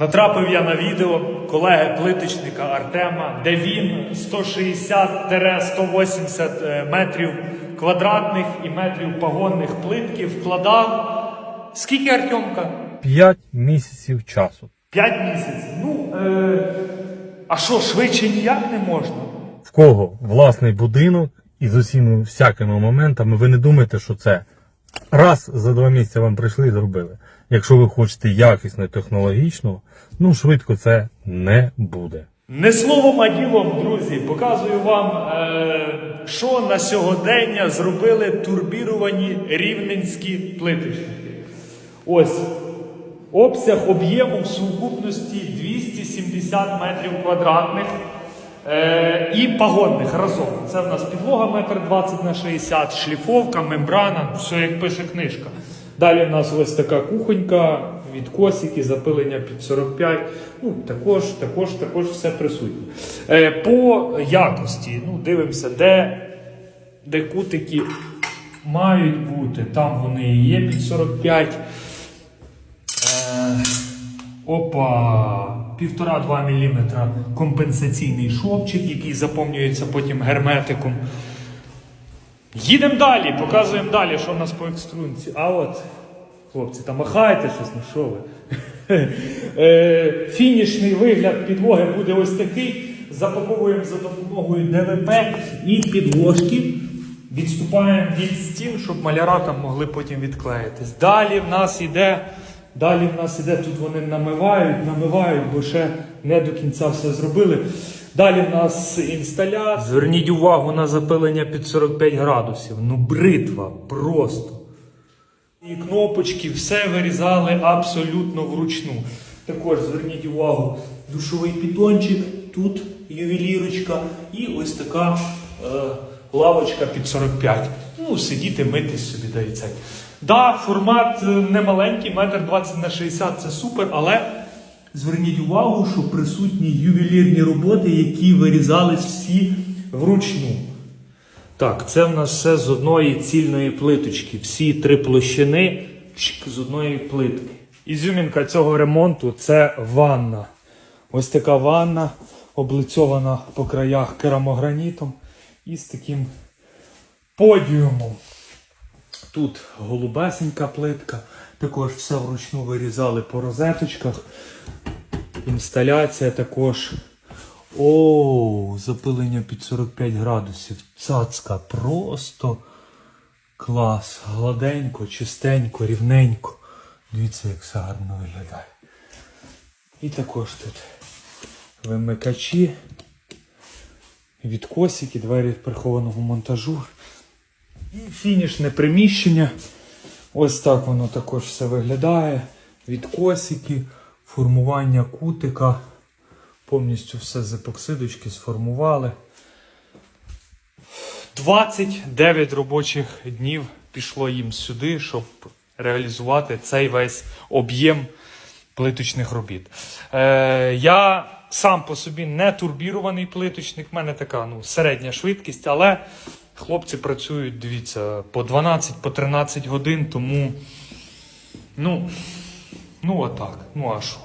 Натрапив я на відео колеги плиточника Артема, де він 160-180 е, метрів квадратних і метрів пагонних плитки вкладав. Скільки Артемка? 5 місяців часу. 5 місяців. Ну, е, а що, швидше ніяк не можна? В кого власний будинок і з усіма всякими моментами, ви не думаєте, що це раз за два місяці вам прийшли і зробили. Якщо ви хочете якісно технологічно, ну швидко це не буде. Не словом, а ділом, друзі, показую вам, е, що на сьогодення зробили турбіровані рівненські плиточники. Ось обсяг об'єму в сукупності 270 метрів квадратних е, і пагонних разом. Це в нас підлога 1,20 на 60, шліфовка, мембрана, все як пише книжка. Далі в нас ось така кухонька, відкосики, запилення під 45. Ну, також, також, також все присутнє. Е, по якості, ну, дивимося, де, де кутики мають бути. Там вони і є під 45. Е, опа, 1,5-2 мм компенсаційний шовчик, який заповнюється потім герметиком. Їдемо далі, показуємо далі, що в нас по екструнці. А от, хлопці, там махайте щось, ну що ви. Е, Фінішний вигляд підлоги буде ось такий. Запаковуємо за допомогою ДВП і підложки. Відступаємо від стін, щоб маляра там могли потім відклеїтись. Далі в нас іде. Далі в нас іде, тут вони намивають, намивають, бо ще не до кінця все зробили. Далі в нас інсталяція. Зверніть увагу на запилення під 45 градусів. Ну, бритва просто. І кнопочки все вирізали абсолютно вручну. Також зверніть увагу, душовий підончик, тут ювелірочка і ось така е, лавочка під 45. Ну, сидіти, митись собі дається. Да, формат е, немаленький, метр 20 на 60 це супер, але зверніть увагу, що присутні ювелірні роботи, які вирізались всі вручну. Так, це в нас все з одної цільної плиточки. Всі три площини з одної плитки. Ізюмінка цього ремонту це ванна. Ось така ванна, облицьована по краях керамогранітом і з таким подіумом. Тут голубесенька плитка, також все вручну вирізали по розеточках. Інсталяція також. О, запилення під 45 градусів. Цацка. Просто клас. Гладенько, чистенько, рівненько. Дивіться, як все гарно виглядає. І також тут вимикачі, відкосики, двері прихованого монтажу. І фінішне приміщення. Ось так воно також все виглядає. Відкосики, формування кутика. Повністю все з епоксидочки сформували. 29 робочих днів пішло їм сюди, щоб реалізувати цей весь об'єм плиточних робіт. Е, я сам по собі не турбірований плиточник, в мене така ну, середня швидкість, але хлопці працюють, дивіться, по 12, по 13 годин, тому ну, ну отак. Ну а що?